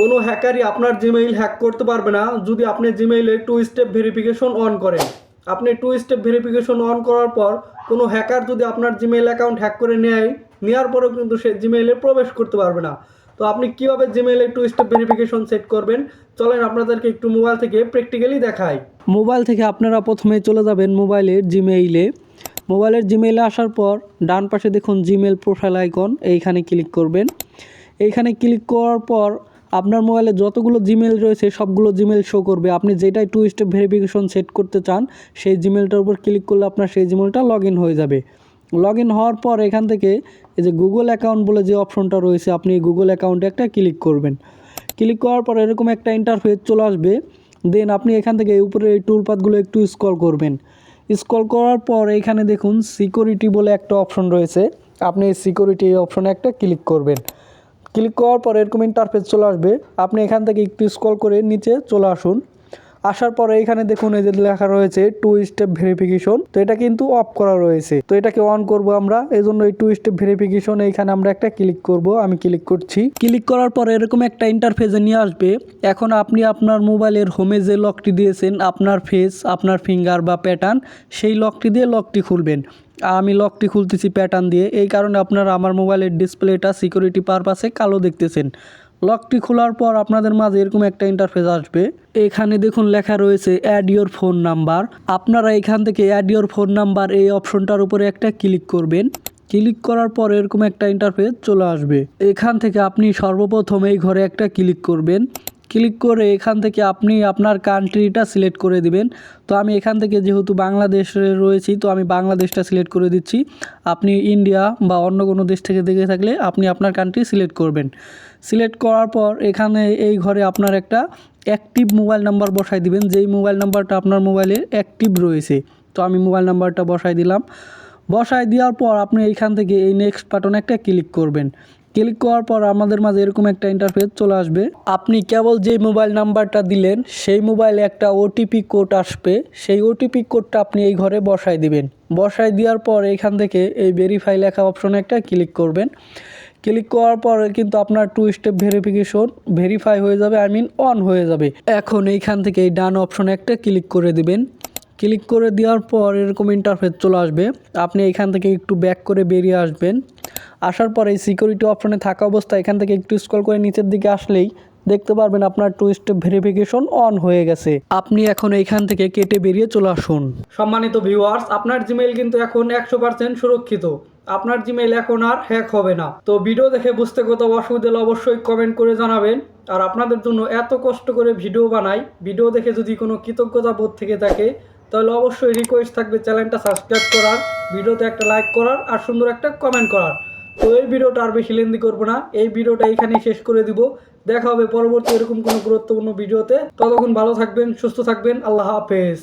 কোনো হ্যাকারই আপনার Gmail hack করতে পারবে না যদি আপনি জিমেইলে টু স্টেপ ভেরিফিকেশন অন করেন। আপনি টু স্টেপ ভেরিফিকেশন অন করার পর কোনো হ্যাকার যদি আপনার জিমেইল অ্যাকাউন্ট হ্যাক করে নেয় নেওয়ার পরেও কিন্তু সে জিমেইলে প্রবেশ করতে পারবে না। তো আপনি কীভাবে জিমেইলে টু স্টেপ ভেরিফিকেশন সেট করবেন? চলেন আপনাদেরকে একটু মোবাইল থেকে প্র্যাকটিক্যালি দেখাই। মোবাইল থেকে আপনারা প্রথমে চলে যাবেন মোবাইলের জিমেইলে মোবাইলের জিমেইলে আসার পর ডান পাশে দেখুন জিমেল প্রোফাইল আইকন এইখানে ক্লিক করবেন। এইখানে ক্লিক করার পর আপনার মোবাইলে যতগুলো জিমেল রয়েছে, সবগুলো জিমেল শো করবে। আপনি যেটাই টু স্টেপ ভেরিফিকেশন সেট করতে চান, সেই জিমেলটার উপর ক্লিক করলে আপনার সেই জিমেলটা লগ হয়ে যাবে। লগ হওয়ার পর এখান থেকে এই যে গুগল অ্যাকাউন্ট বলে যে অপশনটা রয়েছে, আপনি গুগল অ্যাকাউন্টে একটা ক্লিক করবেন। ক্লিক করার পর এরকম একটা ইন্টারফেস চলে আসবে। দেন আপনি এখান থেকে উপরে এই টুলপাতগুলো একটু স্ক্রল করবেন। স্ক্রল করার পর এখানে দেখুন সিকিউরিটি বলে একটা অপশন রয়েছে। আপনি সিকিউরিটি অপশনে একটা ক্লিক করবেন। ক্লিক করার পর এরকম ইন্টারফেস চলে আসবে। আপনি এখান থেকে একটু স্ক্রল করে নিচে চলে আসুন। আসার পরে এখানে দেখুন এই যে লেখা রয়েছে টু স্টেপ ভেরিফিকেশন তো এটা কিন্তু অফ করা রয়েছে। তো এটাকে অন করব আমরা। এই জন্য এই টু স্টেপ ভেরিফিকেশন এইখানে আমরা একটা ক্লিক করব। আমি ক্লিক করছি। ক্লিক করার পরে এরকম একটা ইন্টারফেসে নিয়ে আসবে। এখন আপনি আপনার মোবাইলের হোমে যে লকটি দিয়েছেন, আপনার ফেস আপনার ফিঙ্গার বা প্যাটার্ন সেই লকটি দিয়ে লকটি খুলবেন। আমি লকটি খুলতেছি প্যাটার্ন দিয়ে। এই কারণে আপনারা আমার মোবাইলের ডিসপ্লেটা সিকিউরিটি পারপাসে কালো দেখতেছেন। লকটি খোলার পর আপনাদের মাঝে এরকম একটা ইন্টারফেস আসবে। এখানে দেখুন লেখা রয়েছে অ্যাড ইয়োর ফোন নাম্বার আপনারা এখান থেকে অ্যাড ইয়োর ফোন নাম্বার এই অপশনটার উপরে একটা ক্লিক করবেন। ক্লিক করার পর এরকম একটা ইন্টারফেস চলে আসবে। এখান থেকে আপনি সর্বপ্রথম এই ঘরে একটা ক্লিক করবেন। ক্লিক করে এখান থেকে আপনি আপনার কান্ট্রিটা সিলেক্ট করে দিবেন। তো আমি এখান থেকে যেহেতু বাংলাদেশে রয়েছি, তো আমি বাংলাদেশটা সিলেক্ট করে দিচ্ছি। আপনি ইন্ডিয়া বা অন্য কোনো দেশ থেকে দেখে থাকলে আপনি আপনার কান্ট্রি সিলেক্ট করবেন। সিলেক্ট করার পর এখানে এই ঘরে আপনার একটা অ্যাক্টিভ মোবাইল নাম্বার বসাই দিবেন, যেই মোবাইল নাম্বারটা আপনার মোবাইলে অ্যাক্টিভ রয়েছে। তো আমি মোবাইল নাম্বারটা বসাই দিলাম। বসায় দেওয়ার পর আপনি এইখান থেকে এই নেক্সট বাটনে একটা ক্লিক করবেন। ক্লিক করার পর আমাদের মাঝে এরকম একটা ইন্টারফেস চলে আসবে। আপনি কেবল যে মোবাইল নাম্বারটা দিলেন, সেই মোবাইলে একটা ওটিপি কোড আসবে। সেই ওটিপি কোডটা আপনি এই ঘরে বসায় দিবেন। বসায় দেওয়ার পর এখান থেকে এই ভেরিফাই লেখা অপশনে একটা ক্লিক করবেন। ক্লিক করার পর কিন্তু আপনার টু স্টেপ ভেরিফিকেশন ভেরিফাই হয়ে যাবে আই মিন অন হয়ে যাবে। এখন এইখান থেকে এই ডান অপশনে একটা ক্লিক করে দিবেন। ক্লিক করে দেওয়ার পর এরকম ইন্টারফেস চলে আসবে। আপনি এখান থেকে একটু ব্যাক করে বেরিয়ে আসবেন। আসার পরে সিকিউরিটি অপশনে থাকা অবস্থায় এখান থেকে একটু স্ক্রল করে নিচের দিকে আসলেই দেখতে পারবেন আপনার টু স্টেপ ভেরিফিকেশন অন হয়ে গেছে। আপনি এখন এইখান থেকে কেটে বেরিয়ে চলে আসুন। সম্মানিত ভিউয়ার্স আপনার জিমেইল কিন্তু এখন একশো পার্সেন্ট সুরক্ষিত। আপনার জিমেইল এখন আর হ্যাক হবে না। তো ভিডিও দেখে বুঝতে কোথাও অসুবিধা হলে অবশ্যই কমেন্ট করে জানাবেন। আর আপনাদের জন্য এত কষ্ট করে ভিডিও বানাই ভিডিও দেখে যদি কোনো কৃতজ্ঞতা বোধ থেকে থাকে, তাহলে অবশ্যই রিকোয়েস্ট থাকবে চ্যানেলটা সাবস্ক্রাইব করার ভিডিওতে একটা লাইক করার, আর সুন্দর একটা কমেন্ট করার। তো এই ভিডিওটা আর বেশি লেন্দি করব না। এই ভিডিওটা এইখানেই শেষ করে দিব। দেখা হবে পরবর্তী এরকম কোনো গুরুত্বপূর্ণ ভিডিওতে। ততক্ষণ ভালো থাকবেন, সুস্থ থাকবেন। আল্লাহ হাফেজ।